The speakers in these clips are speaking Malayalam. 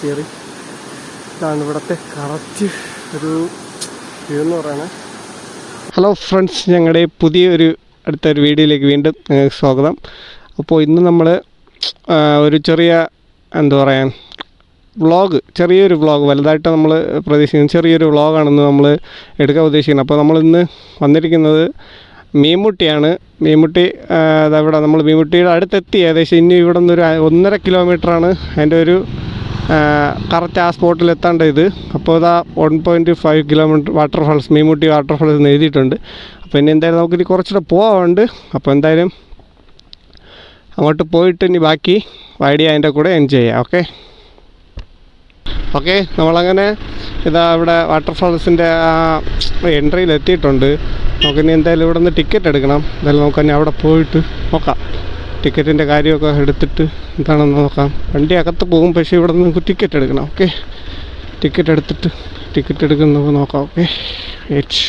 കയറി. ഇതാണ് ഇവിടുത്തെ കറക്റ്റ് ഒരു വ്യൂ എന്ന് പറയുന്നത് ഹലോ ഫ്രണ്ട്സ് ഞങ്ങളുടെ പുതിയൊരു അടുത്തൊരു വീഡിയോയിലേക്ക് വീണ്ടും സ്വാഗതം. അപ്പോൾ ഇന്ന് നമ്മൾ ഒരു ചെറിയ എന്താ പറയുക വ്ളോഗ് ചെറിയൊരു വ്ളോഗ് വലുതായിട്ട് നമ്മൾ പ്രതീക്ഷിക്കുന്നത് ചെറിയൊരു വ്ളോഗാണെന്ന് നമ്മൾ എടുക്കാൻ ഉദ്ദേശിക്കുന്നത് അപ്പോൾ നമ്മളിന്ന് വന്നിരിക്കുന്നത് മീൻമുട്ടിയാണ്. മീൻമുട്ടി അതവിടെ നമ്മൾ മീൻമുട്ടിയുടെ അടുത്തെത്തി. ഏകദേശം ഇനി ഇവിടെ നിന്നൊരു ഒന്നര കിലോമീറ്ററാണ് അതിന്റെ ഒരു കറക്റ്റ് ആ സ്പോട്ടിൽ എത്താണ്ട് ഇത്. അപ്പോൾ ഇതാ one point five kilometre waterfalls Meenmutty waterfalls എന്ന് എഴുതിയിട്ടുണ്ട്. അപ്പോൾ ഇനി എന്തായാലും നമുക്കിനി കുറച്ചുകൂടെ പോകാറുണ്ട് അപ്പോൾ എന്തായാലും അങ്ങോട്ട് പോയിട്ട് ഇനി ബാക്കി വൈഡി അതിന്റെ കൂടെ എൻജോയ് ചെയ്യാം ഓക്കെ ഓക്കെ നമ്മളങ്ങനെ ഇതാ ഇവിടെ വാട്ടർഫാൾസിന്റെ ആ എൻട്രിയിൽ എത്തിയിട്ടുണ്ട് നമുക്കിനി എന്തായാലും ഇവിടെ നിന്ന് ടിക്കറ്റ് എടുക്കണം. എന്തായാലും നമുക്കിനി അവിടെ പോയിട്ട് നോക്കാം. ടിക്കറ്റിന്റെ കാര്യമൊക്കെ എടുത്തിട്ട് എന്താണെന്ന് നോക്കാം. വണ്ടി അകത്ത് പോകും പക്ഷേ ഇവിടെ നിന്ന് ടിക്കറ്റ് എടുക്കണം ഓക്കെ ടിക്കറ്റ് എടുത്തിട്ട് ടിക്കറ്റ് എടുക്കുന്നത് നോക്കാം ഓക്കെ എച്ച്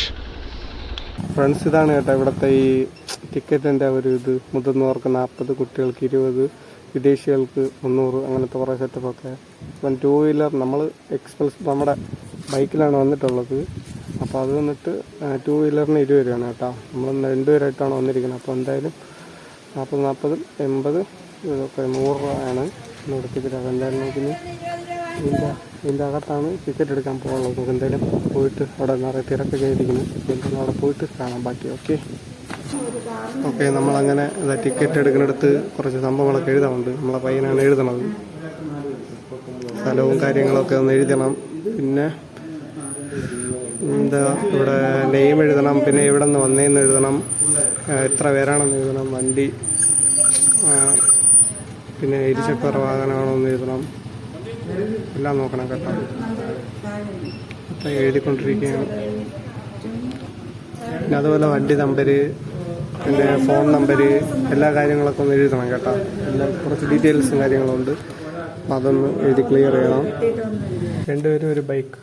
ഫ്രണ്ട്സ് ഇതാണ് കേട്ടോ ഇവിടുത്തെ ഈ ടിക്കറ്റിന്റെ ഒരു ഇത്. മുതിർന്നവർക്ക് നാൽപ്പത് കുട്ടികൾക്ക് ഇരുപത് വിദേശികൾക്ക് മുന്നൂറ് അങ്ങനത്തെ കുറേ സെറ്റപ്പൊക്കെ ഇപ്പം ടൂ വീലർ നമ്മൾ എക്സ്പ്രസ് നമ്മുടെ ബൈക്കിലാണ് വന്നിട്ടുള്ളത്. അപ്പോൾ അത് വന്നിട്ട് ടൂ വീലറിന് ഇരുപത് രൂപയാണ് കേട്ടോ. നമ്മൾ രണ്ടുപേരായിട്ടാണ് വന്നിരിക്കുന്നത്. അപ്പോൾ എന്തായാലും നാൽപ്പത് നാൽപ്പത് എൺപത് ഇതൊക്കെ നൂറ് രൂപയാണ്. ഇവിടെ അപ്പോൾ എന്തായാലും നമുക്കിനി ഇതിന്റെ ഇതിന്റെ അകത്താണ് ടിക്കറ്റ് എടുക്കാൻ പോകുള്ളത് നമുക്ക് എന്തായാലും പോയിട്ട് അവിടെ നിറയെ തിരക്കൊക്കെ ആയിരിക്കുന്നു എന്തായാലും അവിടെ പോയിട്ട് കാണാം ബാക്കി. ഓക്കെ ഓക്കെ നമ്മളങ്ങനെ ടിക്കറ്റ് എടുക്കുന്നിടത്ത് കുറച്ച് സംഭവങ്ങളൊക്കെ എഴുതാറുണ്ട് നമ്മളെ പയ്യനാണ് എഴുതണത്. സ്ഥലവും കാര്യങ്ങളൊക്കെ ഒന്ന് എഴുതണം. പിന്നെ എന്താ ഇവിടെ നെയിം എഴുതണം. പിന്നെ എവിടെ നിന്ന് വന്നേന്ന് എഴുതണം. എത്ര പേരാണെന്ന് എഴുതണം? വണ്ടി പിന്നെ ഇരുചക്ര വാഹനമാണോ എന്ന് എഴുതണം. എല്ലാം നോക്കണം കേട്ടോ. അപ്പം എഴുതിക്കൊണ്ടിരിക്കുകയാണ്. പിന്നെ അതുപോലെ വണ്ടി നമ്പര് പിന്നെ ഫോൺ നമ്പര് എല്ലാ കാര്യങ്ങളൊക്കെ ഒന്ന് എഴുതണം കേട്ടോ. എല്ലാം കുറച്ച് ഡീറ്റെയിൽസും കാര്യങ്ങളുണ്ട്. അപ്പം അതൊന്ന് എഴുതി ക്ലിയർ ചെയ്യണം. രണ്ടുപേരും ഒരു ബൈക്ക്.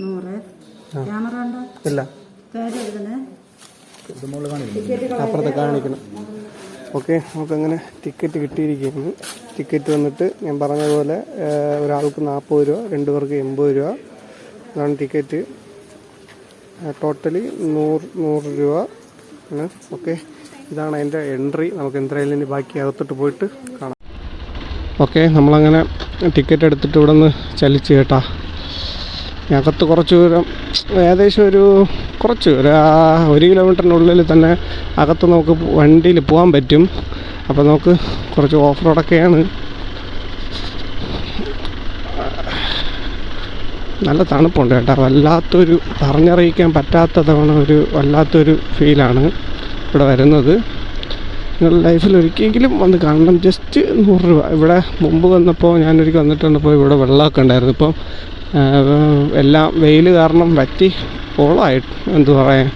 നൂറ്. ക്യാമറ ഉണ്ടോ ഇല്ല. പേര് എഴുതണേ അപ്പുറത്ത് കാണിക്കണം. ഓക്കെ നമുക്കങ്ങനെ ടിക്കറ്റ് കിട്ടിയിരിക്കുന്നത് ടിക്കറ്റ് വന്നിട്ട് ഞാൻ പറഞ്ഞതുപോലെ ഒരാൾക്ക് നാൽപ്പത് രൂപ രണ്ടു പേർക്ക് എൺപത് രൂപ. അതാണ് ടിക്കറ്റ്. ടോട്ടലി നൂറ് നൂറ് രൂപ. ആണ്. ഓക്കെ ഇതാണ് അതിന്റെ എൻട്രി. നമുക്ക് എന്തായാലും ഇനി ബാക്കി അകത്തോട്ട് പോയിട്ട് കാണാം. ഓക്കെ നമ്മളങ്ങനെ ടിക്കറ്റ് എടുത്തിട്ട് ഇവിടെ നിന്ന് ചലിച്ച് കേട്ടാ. അകത്ത് കുറച്ച് ദൂരം ഏകദേശം ഒരു കുറച്ച് ഒരു ഒരു കിലോമീറ്ററിനുള്ളിൽ തന്നെ അകത്ത് നമുക്ക് വണ്ടിയിൽ പോകാൻ പറ്റും. അപ്പോൾ നമുക്ക് കുറച്ച് ഓഫ് റോഡൊക്കെയാണ് നല്ല തണുപ്പുണ്ട് കേട്ടോ. വല്ലാത്തൊരു പറഞ്ഞറിയിക്കാൻ പറ്റാത്തതാണ് ഒരു വല്ലാത്തൊരു ഫീലാണ് ഇവിടെ വരുന്നത്. നിങ്ങളുടെ ലൈഫിൽ ഒരിക്കലെങ്കിലും വന്ന് കാണണം. ജസ്റ്റ് നൂറ് രൂപ. ഇവിടെ മുമ്പ് വന്നപ്പോൾ ഞാനൊരിക്കൽ വന്നിട്ടുണ്ടപ്പോൾ ഇവിടെ വെള്ളമൊക്കെ ഉണ്ടായിരുന്നു ഇപ്പം എല്ലാം വെയിൽ കാരണം വറ്റി ഓളായിട്ട് എന്തു പറയാൻ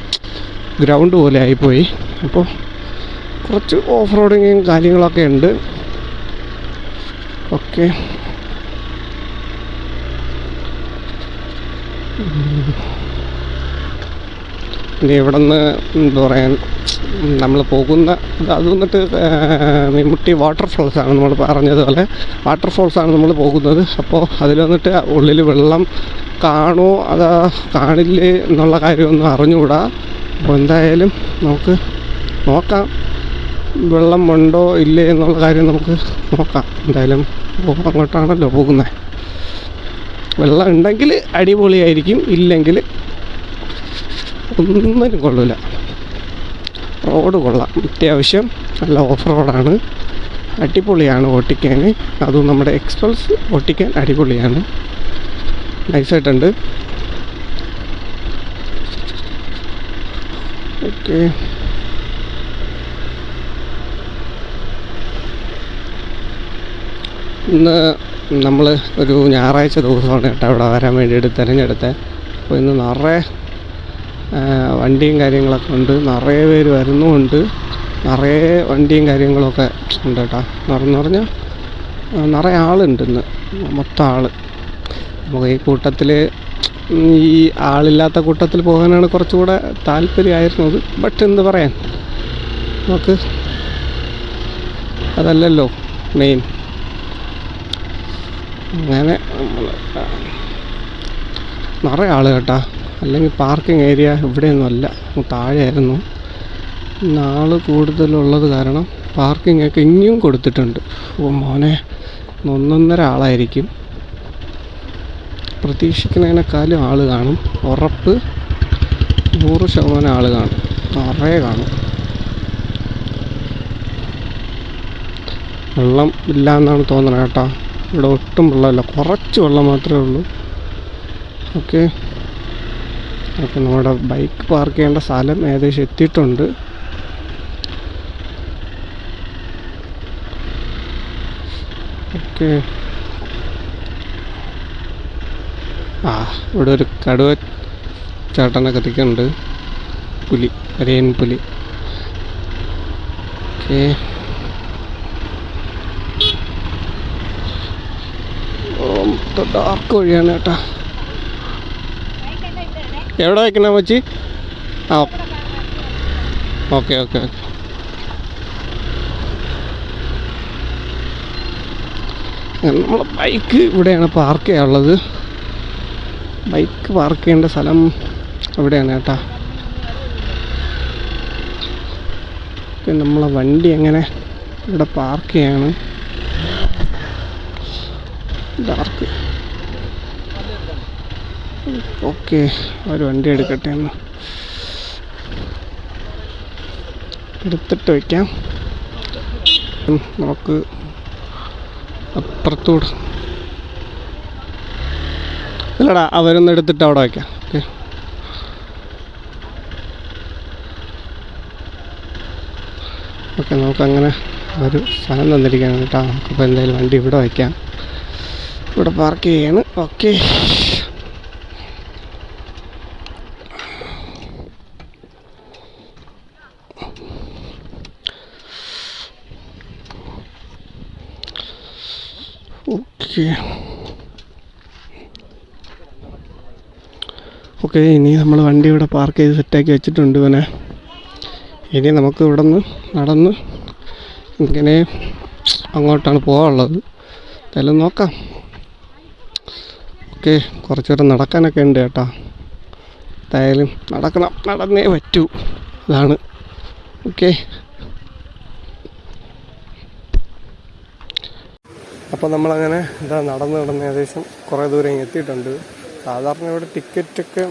ഗ്രൗണ്ട് പോലെ ആയിപ്പോയി. അപ്പോൾ കുറച്ച് ഓഫ് റോഡിങ്ങും കാര്യങ്ങളൊക്കെ ഉണ്ട്. ഓക്കെ. ഇവിടെ നിന്ന് എന്താ പറയാൻ നമ്മൾ പോകുന്ന അത് വന്നിട്ട് മീൻമുട്ടി വാട്ടർഫോൾസാണ് നമ്മൾ പറഞ്ഞതുപോലെ. വാട്ടർഫോൾസാണ് നമ്മൾ പോകുന്നത്. അപ്പോൾ അതിൽ വന്നിട്ട് ഉള്ളിൽ വെള്ളം കാണുമോ അതാ കാണില്ലേ എന്നുള്ള കാര്യമൊന്നും അറിഞ്ഞുകൂടാ. അപ്പോൾ എന്തായാലും നമുക്ക് നോക്കാം. വെള്ളം ഉണ്ടോ ഇല്ലേ എന്നുള്ള കാര്യം നമുക്ക് നോക്കാം. എന്തായാലും അങ്ങോട്ടാണല്ലോ പോകുന്നത് വെള്ളം ഉണ്ടെങ്കിൽ അടിപൊളിയായിരിക്കും. ഇല്ലെങ്കിൽ ഒന്നിനും കൊള്ളില്ല റോഡ് കൊള്ളാം. അത്യാവശ്യം നല്ല ഓഫ് റോഡാണ് അടിപൊളിയാണ് ഓട്ടിക്കാൻ. അതും നമ്മുടെ എക്സ്പ്രസ് ഓട്ടിക്കാൻ അടിപൊളിയാണ്. നൈസായിട്ടുണ്ട് ഓക്കെ ഇന്ന് നമ്മൾ ഒരു ഞായറാഴ്ച ദിവസമാണ് കേട്ടോ അവിടെ വരാൻ വേണ്ടിയിട്ട് തിരഞ്ഞെടുത്തത്. അപ്പോൾ ഇന്ന് നിറയെ വണ്ടിയും കാര്യങ്ങളൊക്കെ ഉണ്ട്. നിറയെ പേര് വരുന്നുമുണ്ട്. നിറയെ വണ്ടിയും കാര്യങ്ങളൊക്കെ ഉണ്ട് കേട്ടോ. എന്ന് പറഞ്ഞാൽ നിറയെ ആളുണ്ട് ഇന്ന്. മൊത്തം ആൾ നമുക്ക് ഈ കൂട്ടത്തിൽ ഈ ആളില്ലാത്ത കൂട്ടത്തിൽ പോകാനാണ് കുറച്ചുകൂടെ താല്പര്യമായിരുന്നത് ബട്ട് എന്ത് പറയാൻ? നമുക്ക് അതല്ലല്ലോ മെയിൻ അങ്ങനെ നിറയെ ആൾ കേട്ടാ. അല്ലെങ്കിൽ പാർക്കിംഗ് ഏരിയ ഇവിടെയൊന്നും അല്ല. താഴെയായിരുന്നു. ആൾ കൂടുതലുള്ളത് കാരണം പാർക്കിംഗ് ഒക്കെ ഇനിയും കൊടുത്തിട്ടുണ്ട്. ഓ മോനെ ഒന്നൊന്നര ആളായിരിക്കും. പ്രതീക്ഷിക്കുന്നതിനേക്കാളും ആൾ കാണും. ഉറപ്പ് നൂറ് ശതമാനം ആൾ കാണും. നിറയെ കാണും. വെള്ളം ഇല്ല എന്നാണ് തോന്നുന്നത് കേട്ടോ. ഇവിടെ ഒട്ടും വെള്ളമില്ല. കുറച്ച് വെള്ളം മാത്രമേ ഉള്ളൂ. ഓക്കെ. ഓക്കെ നമ്മുടെ ബൈക്ക് പാർക്ക് ചെയ്യേണ്ട സ്ഥലം ഏകദേശം എത്തിയിട്ടുണ്ട്. ഓക്കെ. ആ ഇവിടെ ഒരു കടുവ ചേട്ടനൊക്കെ നിൽക്കുന്നുണ്ട് പുലി അരയൻ പുലി. ഓക്കെ. ഡാർക്ക് വഴിയാണ് കേട്ടാ. എവിടെ വയ്ക്കണ വെച്ച് ആ ഓക്കെ ഓക്കെ ഓക്കെ. നമ്മളെ ബൈക്ക് ഇവിടെയാണ് പാർക്ക് ചെയ്യാനുള്ളത്. ബൈക്ക് പാർക്ക് ചെയ്യേണ്ട സ്ഥലം ഇവിടെയാണ് കേട്ടാ. നമ്മളെ വണ്ടി എങ്ങനെ ഇവിടെ പാർക്ക് ചെയ്യാണ്? ഡാർക്ക് ഓക്കെ ഒരു വണ്ടി എടുക്കട്ടെ എന്ന്. എടുത്തിട്ട് വയ്ക്കാം. നമുക്ക് അപ്പുറത്തൂടെ. ഇല്ലടാ അവരൊന്ന് എടുത്തിട്ട് അവിടെ വയ്ക്കാം. ഓക്കെ. ഓക്കെ നമുക്കങ്ങനെ ഒരു സ്ഥലം തന്നിരിക്കുകയാണ് കേട്ടോ. നമുക്കിപ്പോൾ എന്തായാലും വണ്ടി ഇവിടെ വയ്ക്കാം. ഇവിടെ പാർക്ക് ചെയ്യാണ്. ഓക്കെ. ഓക്കെ ഇനി നമ്മൾ വണ്ടി ഇവിടെ പാർക്ക് ചെയ്ത് സെറ്റാക്കി വെച്ചിട്ടുണ്ട് ഇവനെ. ഇനി നമുക്ക് ഇവിടെ നിന്ന് നടന്ന് ഇങ്ങനെ അങ്ങോട്ടാണ് പോകാനുള്ളത്. എന്തായാലും നോക്കാം. ഓക്കെ കുറച്ച് നേരം നടക്കാനൊക്കെ ഉണ്ട് കേട്ടോ. എന്തായാലും നടക്കണം. നടന്നേ പറ്റൂ. അതാണ്. ഓക്കെ അപ്പോൾ നമ്മളങ്ങനെ ഇതാ നടന്ന് നടന്ന് ഏകദേശം കുറേ ദൂരം എത്തിയിട്ടുണ്ട്. സാധാരണ ഇവിടെ ടിക്കറ്റൊക്കെ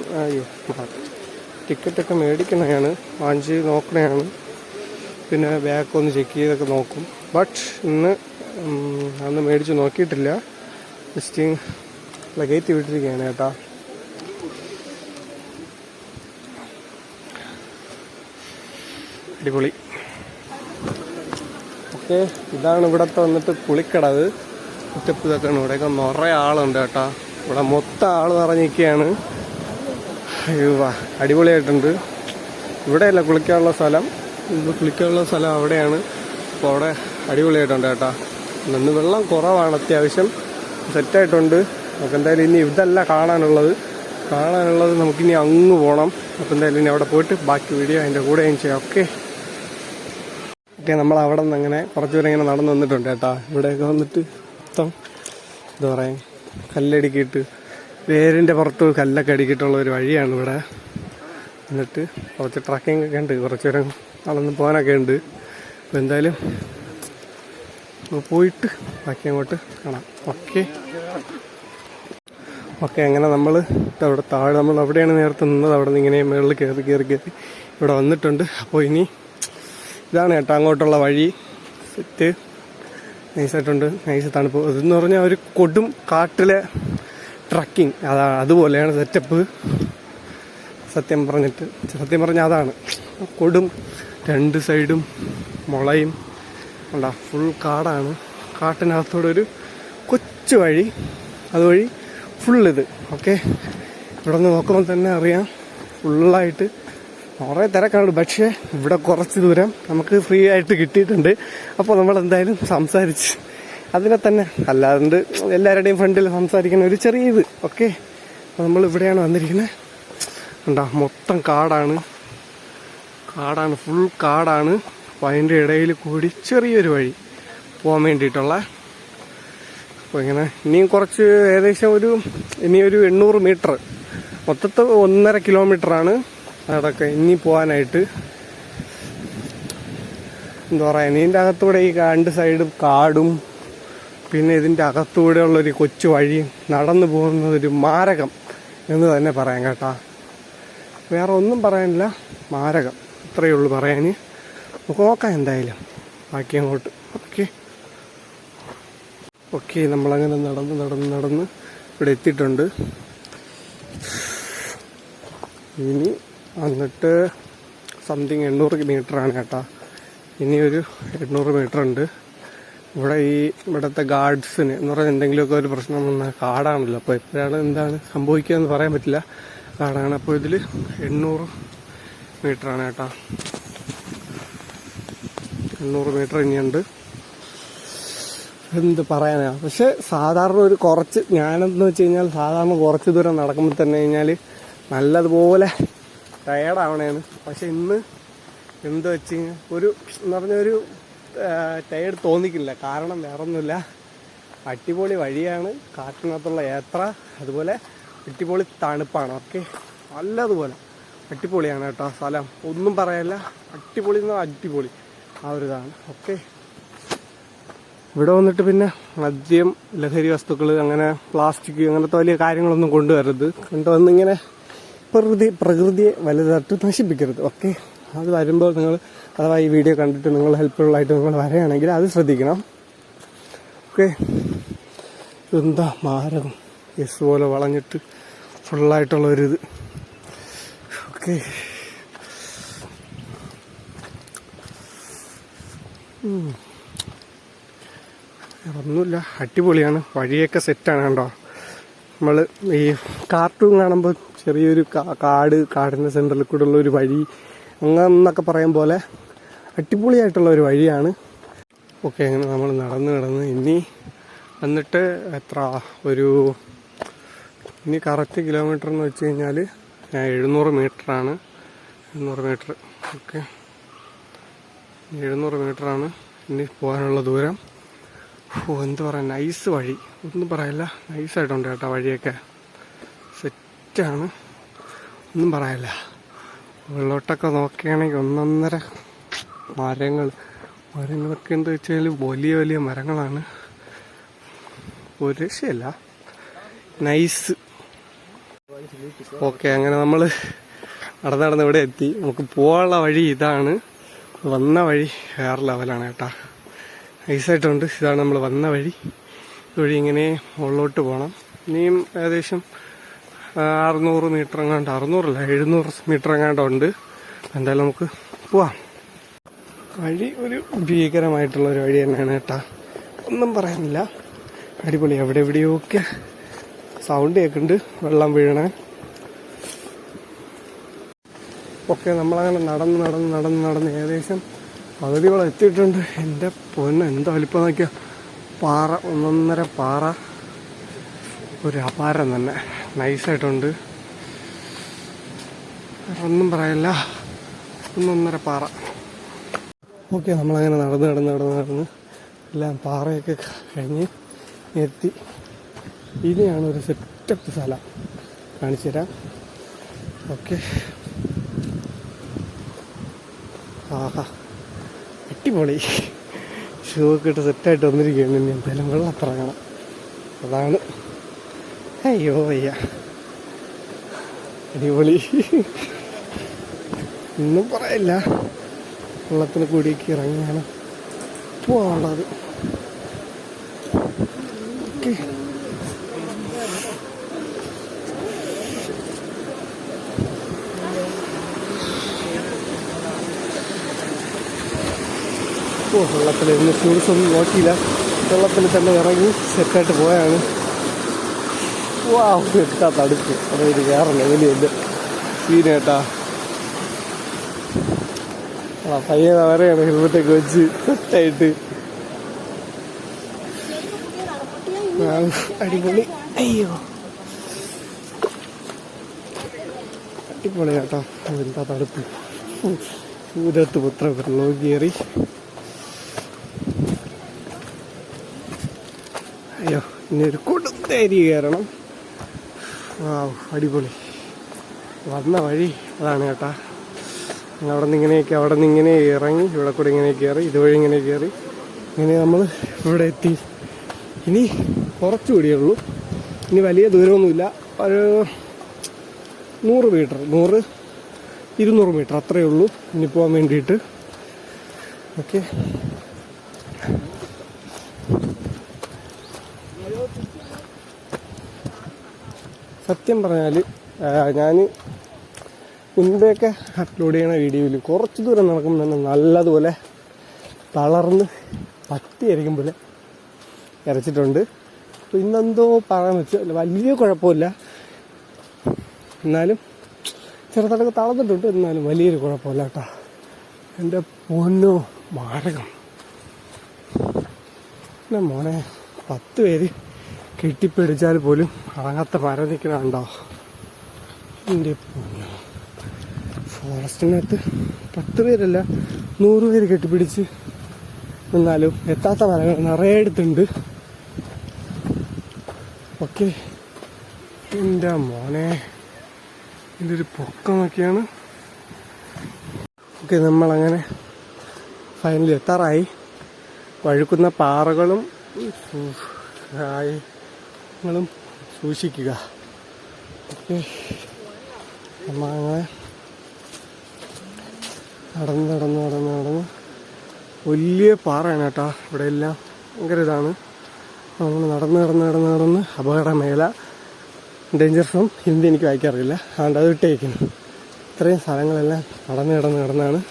ടിക്കറ്റൊക്കെ മേടിക്കണയാണ് വാങ്ങിച്ച് നോക്കണയാണ് പിന്നെ ബാക്ക് ഒന്ന് ചെക്ക് ചെയ്തൊക്കെ നോക്കും. ബട്ട് ഇന്ന് അന്ന് മേടിച്ച് നോക്കിയിട്ടില്ല. ജസ്റ്റ് ലഗേറ്റ് വിട്ടിരിക്കുകയാണ് കേട്ടോ. അടിപൊളി. ഓക്കെ ഇതാണ് ഇവിടത്തെ വന്നിട്ട് കുളിക്കടവ് കുറ്റപ്പ് ഉണ്ട് ഇവിടെയൊക്കെ നിറയെ ആളുണ്ട് കേട്ടോ. ഇവിടെ മൊത്തം ആൾ നിറഞ്ഞിരിക്കുകയാണ്. അടിപൊളിയായിട്ടുണ്ട്. ഇവിടെയല്ല കുളിക്കാനുള്ള സ്ഥലം? ഇത് കുളിക്കാനുള്ള സ്ഥലം അവിടെയാണ്. അപ്പോൾ അവിടെ അടിപൊളിയായിട്ടുണ്ട് കേട്ടോ. ഇന്ന് വെള്ളം കുറവാണ് അത്യാവശ്യം. സെറ്റായിട്ടുണ്ട്. നമുക്ക് എന്തായാലും ഇനി ഇതല്ല കാണാനുള്ളത്. കാണാനുള്ളത് നമുക്കിനി അങ്ങ് പോകണം അപ്പോൾ എന്തായാലും ഇനി അവിടെ പോയിട്ട് ബാക്കി വീഡിയോ അതിന്റെ കൂടെ ഞാൻ ചെയ്യാം. ഓക്കെ. ഓക്കെ നമ്മൾ അവിടെ നിന്ന് അങ്ങനെ കുറച്ച് പേരെ ഇങ്ങനെ നടന്നു വന്നിട്ടുണ്ട് കേട്ടോ. ഇവിടെയൊക്കെ വന്നിട്ട് മൊത്തം എന്താ പറയുക കല്ലടുക്കിയിട്ട് വേരിന്റെ പുറത്ത് കല്ലൊക്കെ അടിക്കിയിട്ടുള്ള ഒരു വഴിയാണ് ഇവിടെ. എന്നിട്ട് കുറച്ച് ട്രക്കിംഗ് ഒക്കെ ഉണ്ട് കുറച്ച് നേരം നടന്ന് പോകാനൊക്കെ ഉണ്ട്. അപ്പോൾ എന്തായാലും പോയിട്ട് ബാക്കി അങ്ങോട്ട് കാണാം. ഓക്കെ. ഓക്കെ അങ്ങനെ നമ്മൾ അവിടെ താഴെ നമ്മൾ അവിടെയാണ് നേരത്തെ നിന്നത്. അവിടെ നിന്ന് ഇങ്ങനെ മുകളിൽ കയറി കയറി കയറി ഇവിടെ വന്നിട്ടുണ്ട്. അപ്പോൾ ഇനി ഇതാണ് കേട്ടോ അങ്ങോട്ടുള്ള വഴി. സെറ്റ് നൈസായിട്ടുണ്ട്. നൈസ് തണുപ്പ്. ഇതെന്ന് പറഞ്ഞാൽ ഒരു കൊടും കാട്ടിലെ ട്രക്കിംഗ്. അതാണ് അതുപോലെയാണ് സെറ്റപ്പ്. സത്യം പറഞ്ഞിട്ട്. സത്യം പറഞ്ഞാൽ അതാണ്. കൊടും രണ്ട് സൈഡും മുളയും. ഉണ്ടാ ഫുൾ കാടാണ്. കാട്ടിനകത്തോടെ ഒരു കൊച്ചു വഴി. അതുവഴി ഫുള്ളിത് ഓക്കെ ഇവിടെ നിന്ന് നോക്കുമ്പോൾ തന്നെ അറിയാം. ഫുള്ളായിട്ട് കുറേ തിരക്കാണ് പക്ഷേ ഇവിടെ കുറച്ച് ദൂരം നമുക്ക് ഫ്രീ ആയിട്ട് കിട്ടിയിട്ടുണ്ട്. അപ്പോൾ നമ്മൾ എന്തായാലും സംസാരിച്ച് അതിനെ തന്നെ അല്ലാണ്ട് എല്ലാവരുടെയും ഫ്രണ്ടിൽ സംസാരിക്കുന്ന ഒരു ചെറിയ ഇത് ഓക്കെ നമ്മൾ ഇവിടെയാണ് വന്നിരിക്കുന്നത് ഉണ്ടാ മൊത്തം കാടാണ്. കാടാണ് ഫുൾ കാടാണ്. അപ്പോൾ അതിന്റെ ഇടയിൽ കൂടി ചെറിയൊരു വഴി പോകാൻ വേണ്ടിയിട്ടുള്ള അപ്പോൾ ഇങ്ങനെ ഇനിയും കുറച്ച് ഏകദേശം ഒരു ഇനിയൊരു എണ്ണൂറ് മീറ്റർ. മൊത്തത്തിൽ ഒന്നര കിലോമീറ്ററാണ് അതൊക്കെ ഇനി പോകാനായിട്ട് എന്താ പറയുക ഇതിന്റെ അകത്തൂടെ ഈ രണ്ട് സൈഡും കാടും പിന്നെ ഇതിന്റെ അകത്തൂടെ ഉള്ളൊരു കൊച്ചു വഴി നടന്നു പോകുന്നതൊരു മാരകം എന്ന് തന്നെ പറയാം കേട്ടാ. വേറെ ഒന്നും പറയാനില്ല മാരകം. ഇത്രയേ ഉള്ളൂ പറയാൻ നമുക്ക് നോക്കാം എന്തായാലും. ബാക്കി അങ്ങോട്ട്. ഓക്കെ. ഓക്കെ നമ്മളങ്ങനെ നടന്ന് നടന്ന് നടന്ന് ഇവിടെ എത്തിയിട്ടുണ്ട്. ഇനി എന്നിട്ട് സംതിങ് എണ്ണൂറ് മീറ്ററാണ് കേട്ടോ. ഇനി ഒരു എണ്ണൂറ് മീറ്റർ ഉണ്ട്. ഇവിടെ ഈ ഇവിടുത്തെ ഗാർഡ്സിന് എന്ന് പറഞ്ഞാൽ എന്തെങ്കിലുമൊക്കെ ഒരു പ്രശ്നം വന്നാൽ കാടാണല്ലോ. അപ്പോൾ എപ്പോഴാണ് എന്താണ് സംഭവിക്കുക എന്ന് പറയാൻ പറ്റില്ല. കാടാണ്. അപ്പോൾ ഇതിൽ എണ്ണൂറ് മീറ്ററാണ് കേട്ടോ. എണ്ണൂറ് മീറ്റർ ഇനിയുണ്ട്. എന്ത് പറയാനാ? പക്ഷെ സാധാരണ ഒരു കുറച്ച് ഞാനെന്ന് വെച്ച് കഴിഞ്ഞാൽ സാധാരണ കുറച്ച് ദൂരം നടക്കുമ്പോൾ തന്നെ കഴിഞ്ഞാൽ നല്ലതുപോലെ ടയർഡാവണേന്ന് പക്ഷെ ഇന്ന് എന്ത് വെച്ച് ഒരു എന്ന് പറഞ്ഞൊരു ടയേർഡ് തോന്നിക്കില്ല. കാരണം വേറൊന്നുമില്ല. അടിപൊളി വഴിയാണ്. കാട്ടിനകത്തുള്ള യാത്ര. അതുപോലെ അടിപൊളി തണുപ്പാണ്. ഓക്കെ? നല്ലതുപോലെ. അടിപൊളിയാണ് കേട്ടോ സ്ഥലം. ഒന്നും പറയല്ല. അടിപൊളി എന്ന് അടിപൊളി. ആ ഒരു ഇതാണ്. ഓക്കെ? ഇവിടെ വന്നിട്ട് പിന്നെ മദ്യം ലഹരി വസ്തുക്കൾ അങ്ങനെ പ്ലാസ്റ്റിക് അങ്ങനത്തെ വലിയ കാര്യങ്ങളൊന്നും കൊണ്ടുവരരുത്. കൊണ്ടുവന്നിങ്ങനെ പ്രകൃതി പ്രകൃതിയെ വലുതായിട്ട് നശിപ്പിക്കരുത് ഓക്കെ അത് വരുമ്പോൾ നിങ്ങൾ അഥവാ ഈ വീഡിയോ കണ്ടിട്ട് നിങ്ങൾ ഹെൽപ്ഫുള്ളായിട്ട് നിങ്ങൾ വരികയാണെങ്കിൽ അത് ശ്രദ്ധിക്കണം ഓക്കെ എന്താ മാരകം? യെസ് പോലെ വളഞ്ഞിട്ട് ഫുള്ളായിട്ടുള്ള ഒരു ഓക്കെ ഒന്നുമില്ല അടിപൊളിയാണ്. വഴിയൊക്കെ സെറ്റാണ് കണ്ടോ? നമ്മൾ ഈ കാർട്ടൂൺ കാണുമ്പോൾ ചെറിയൊരു കാട് കാടിന്റെ സെന്ററിൽ കൂടെ ഉള്ള ഒരു വഴി അങ്ങനെന്നൊക്കെ പറയും പോലെ അടിപൊളിയായിട്ടുള്ള ഒരു വഴിയാണ്. ഓക്കെ അങ്ങനെ നമ്മൾ നടന്ന് നടന്ന് ഇനി എന്നിട്ട് എത്ര? ഒരു ഇനി കറക്റ്റ് കിലോമീറ്റർ എന്ന് വെച്ച് കഴിഞ്ഞാൽ എഴുന്നൂറ് മീറ്ററാണ് എഴുന്നൂറ് മീറ്റർ ഓക്കെ. എഴുന്നൂറ് മീറ്ററാണ് ഇനി പോകാനുള്ള ദൂരം. ഓ എന്ത് പറയാൻ നൈസ് വഴി. ഒന്നും പറയല്ല നൈസായിട്ടുണ്ട് കേട്ടോ വഴിയൊക്കെ. സെറ്റാണ് ഒന്നും പറയല്ല. വെള്ളോട്ടൊക്കെ നോക്കുകയാണെങ്കിൽ ഒന്നൊന്നര മരങ്ങൾ. മരങ്ങളൊക്കെ എന്താ വെച്ചാൽ വലിയ വലിയ മരങ്ങളാണ്. ഒരു രക്ഷയല്ല നൈസ് ഓക്കെ അങ്ങനെ നമ്മൾ നടന്ന് നടന്ന് ഇവിടെ എത്തി. നമുക്ക് പോകാനുള്ള വഴി ഇതാണ്. വന്ന വഴി വേറെ ലെവലാണ് കേട്ടാ. നൈസായിട്ടുണ്ട് ഇതാണ് നമ്മൾ വന്ന വഴി. വഴി ഇങ്ങനെ മുകളിലോട്ട് പോകണം ഇനിയും ഏകദേശം അറുന്നൂറ് മീറ്റർ എങ്ങാണ്ട് അറുന്നൂറല്ല എഴുന്നൂറ് മീറ്റർ എങ്ങാണ്ടുണ്ട് എന്തായാലും നമുക്ക് പോവാം. വഴി ഒരു ഭീകരമായിട്ടുള്ള ഒരു വഴി തന്നെയാണ് കേട്ടാ. ഒന്നും പറയാനില്ല. അടിപൊളി. എവിടെ എവിടെയൊക്കെ സൗണ്ട് കേൾക്കുന്നുണ്ട്. വെള്ളം വീഴണേ ഒക്കെ നമ്മളങ്ങനെ നടന്ന് നടന്ന് നടന്ന് നടന്ന് ഏകദേശം പകുതിയോളം എത്തിയിട്ടുണ്ട് എന്റെ പൊന്ന് എന്താ വലിപ്പം നോക്കിയാൽ പാറ ഒന്നൊന്നര പാറ. ഒരു അപാരം തന്നെ. നൈസായിട്ടുണ്ട് ഒന്നും പറയല്ല. ഒന്നൊന്നര പാറ. ഓക്കെ നമ്മളങ്ങനെ നടന്ന് നടന്ന് നടന്ന് നടന്ന് എല്ലാം പാറയൊക്കെ കഴിഞ്ഞ് എത്തി. ഇനിയാണ് ഒരു സെറ്റപ്പ് സ്ഥലം കാണിച്ചു തരാം. ഓക്കെ ആഹാ. അടിപൊളി. ഷൂ ഇട്ട് സെറ്റായിട്ട് വന്നിരിക്കുകയാണ്. ഇനി എന്തായാലും വെള്ളത്തിറങ്ങണം അതാണ്. അയ്യോ വയ്യ. അടിപൊളി. ഒന്നും പറയില്ല. വെള്ളത്തിന് കൂടിയൊക്കെ ഇറങ്ങിയാണ്. പോകാനുള്ളത് വെള്ളത്തിൽ ഇന്ന് ഷൂസൊന്നും നോക്കിയില്ല. വെള്ളത്തിൽ തന്നെ ഇറങ്ങി സെറ്റായിട്ട് പോയാണ്. വാ തടുത്ത് അതായത് വേറെ ലെവലില്ല സീനേട്ടാ. ആ പയ്യൻ വരെയാണ് ഹെൽമെറ്റൊക്കെ വെച്ച് സെറ്റായിട്ട്. അടിപൊളി. അയ്യോ. അടിപൊളി കേട്ടോ എന്താ തടുത്ത് സൂരത്ത് പുത്ര വെള്ളം കയറി. ഒരു ഒരു കൊടുത്തേരി കയറണം. ആ അടിപൊളി. വന്ന വഴി അതാണ് കേട്ടാ. അവിടെ നിന്ന് ഇങ്ങനെയൊക്കെ അവിടെ നിന്ന് ഇങ്ങനെ ഇറങ്ങി ഇവിടെ കൂടെ ഇങ്ങനെ കയറി ഇതുവഴി ഇങ്ങനെ കയറി. ഇങ്ങനെ നമ്മൾ ഇവിടെ എത്തി. ഇനി കുറച്ചുകൂടിയേ ഉള്ളൂ. ഇനി വലിയ ദൂരമൊന്നുമില്ല. ഒരു നൂറ് മീറ്റർ നൂറ് ഇരുന്നൂറ് മീറ്റർ അത്രയേ ഉള്ളൂ. ഇനി പോകാൻ വേണ്ടിയിട്ട്. ഓക്കെ. സത്യം പറഞ്ഞാൽ ഞാൻ മുൻപേക്കെ അപ്ലോഡ് ചെയ്യണ വീഡിയോയിൽ കുറച്ച് ദൂരം നടക്കുമ്പോൾ തന്നെ നല്ലതുപോലെ തളർന്ന് പറ്റിയായിരിക്കും പോലെ ഇറച്ചിട്ടുണ്ട്. അപ്പോൾ ഇന്നെന്തോ പറയാൻ വെച്ച് വലിയ കുഴപ്പമില്ല. എന്നാലും ചെറുതായിട്ടൊക്കെ തളർന്നിട്ടുണ്ട്. എന്നാലും വലിയൊരു കുഴപ്പമില്ല കേട്ടോ. എന്റെ പൊന്നോ മാരകം. എന്റെ മോനെ പത്ത് പേര് കെട്ടിപ്പിടിച്ചാൽ പോലും അടങ്ങാത്ത മരം നിൽക്കണുണ്ടോ എന്റെ ഫോറസ്റ്റിനകത്ത് പത്ത് പേരല്ല നൂറ് പേര് കെട്ടിപ്പിടിച്ച് നിന്നാലും എത്താത്ത മരങ്ങൾ നിറയെ എടുത്തുണ്ട് ഓക്കെ. എന്റെ മോനെ ഇതിന്റെ ഒരു പൊക്കമൊക്കെയാണ്. ഓക്കെ നമ്മളങ്ങനെ ഫൈനലി എത്താറായി. വഴുക്കുന്ന പാറകളും ങ്ങളും സൂക്ഷിക്കുക. ഓക്കെ. നമ്മൾ അങ്ങനെ നടന്ന് നടന്ന് നടന്ന് നടന്ന്. വലിയ പാറയാണ് കേട്ടോ ഇവിടെ എല്ലാം ഭയങ്കര ഇതാണ്. നമ്മൾ നടന്ന് നടന്ന് നടന്ന് നടന്ന് അപകടമേല ഡേഞ്ചർ ഫ്രം ഹിന്ദി എനിക്ക് വായിക്കാറില്ല. അതുകൊണ്ട് അത് വിട്ടേക്കുന്നു. ഇത്രയും സ്ഥലങ്ങളെല്ലാം നടന്ന് നടന്ന് നടന്നാണ്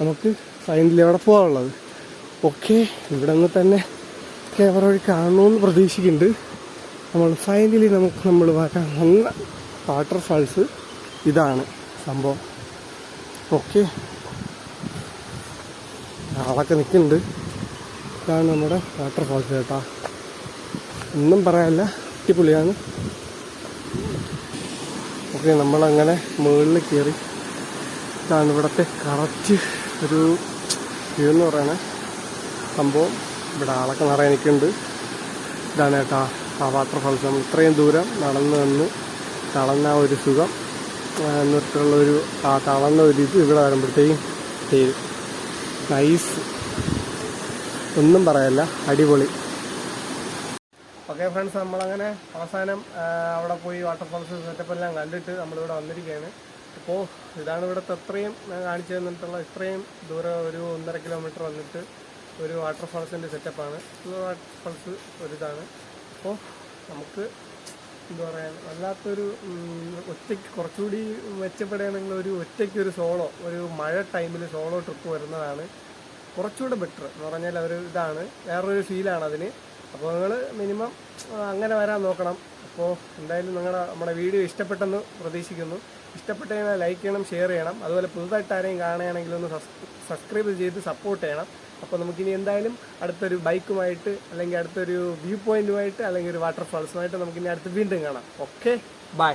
നമുക്ക് ഫൈനലിൽ അവിടെ പോകാനുള്ളത്. ഓക്കെ. ഇവിടെ നിന്ന് തന്നെ ക്യാമറ വഴി കാണണമെന്ന് പ്രതീക്ഷിക്കുന്നുണ്ട്. നമ്മൾ ഫൈനലി നമുക്ക് നമ്മൾ വന്ന വാട്ടർഫാൾസ് ഇതാണ് സംഭവം. ഓക്കെ ആളൊക്കെ നിൽക്കുന്നുണ്ട്. ഇതാണ് നമ്മുടെ വാട്ടർഫാൾസ് കേട്ടോ. ഒന്നും പറയാനില്ല. അടിപൊളിയാണ്. ഓക്കെ നമ്മളങ്ങനെ മുകളിൽ കയറി. ഇതാണ് ഇവിടുത്തെ കറക്റ്റ് ഒരു വ്യൂ എന്ന് പറയണേ സംഭവം. ഇവിടെ ആളൊക്കെ നിറയെ നിൽക്കുന്നുണ്ട്. ഇതാണ് കേട്ടാ. ആ വാട്ടർഫാൾസ് നമ്മൾ ഇത്രയും ദൂരം നടന്നു വന്ന്. തളർന്ന ആ ഒരു സുഖം എന്നിട്ടുള്ള ഒരു ആ തളർന്ന ഒരു ഇത് ഇവിടെ വരുമ്പോഴത്തേക്കും തീരും. നൈസ് ഒന്നും പറയല്ല അടിപൊളി. ഓക്കെ ഫ്രണ്ട്സ് നമ്മളങ്ങനെ അവസാനം അവിടെ പോയി വാട്ടർഫാൾസ് സെറ്റപ്പ് എല്ലാം കണ്ടിട്ട് നമ്മളിവിടെ വന്നിരിക്കുകയാണ്. അപ്പോൾ ഇതാണ് ഇവിടുത്തെ അത്രയും കാണിച്ചു തന്നിട്ടുള്ള ഇത്രയും ദൂരം ഒരു ഒന്നര കിലോമീറ്റർ വന്നിട്ട് ഒരു വാട്ടർഫാൾസിന്റെ സെറ്റപ്പാണ് വാട്ടർഫാൾസ് ഒരിതാണ്. അപ്പോൾ നമുക്ക് എന്താ പറയുക വല്ലാത്തൊരു ഒറ്റയ്ക്ക് കുറച്ചുകൂടി മെച്ചപ്പെടുകയാണെങ്കിൽ ഒരു ഒറ്റയ്ക്ക് ഒരു സോളോ ഒരു മഴ ടൈമിൽ സോളോ ട്രിപ്പ് വരുന്നതാണ് കുറച്ചുകൂടെ ബെറ്റർ എന്ന് പറഞ്ഞാൽ ഒരു ഇതാണ് വേറൊരു ഫീലാണ് അതിന്. അപ്പോൾ നിങ്ങൾ മിനിമം അങ്ങനെ വരാൻ നോക്കണം. അപ്പോൾ എന്തായാലും നിങ്ങളുടെ നമ്മുടെ വീഡിയോ ഇഷ്ടപ്പെട്ടെന്ന് പ്രതീക്ഷിക്കുന്നു. ഇഷ്ടപ്പെട്ട് കഴിഞ്ഞാൽ ലൈക്ക് ചെയ്യണം ഷെയർ ചെയ്യണം. അതുപോലെ പുതുതായിട്ട് ആരെയും കാണുകയാണെങ്കിൽ ഒന്ന് സബ്സ്ക്രൈബ് ചെയ്ത് സപ്പോർട്ട് ചെയ്യണം. അപ്പോൾ നമുക്കിനി എന്തായാലും അടുത്തൊരു ബൈക്കുമായിട്ട് അല്ലെങ്കിൽ അടുത്തൊരു വ്യൂ പോയിന്റുമായിട്ട് അല്ലെങ്കിൽ ഒരു വാട്ടർഫാൾസുമായിട്ട് നമുക്കിനി അടുത്ത് വീണ്ടും കാണാം. Okay bye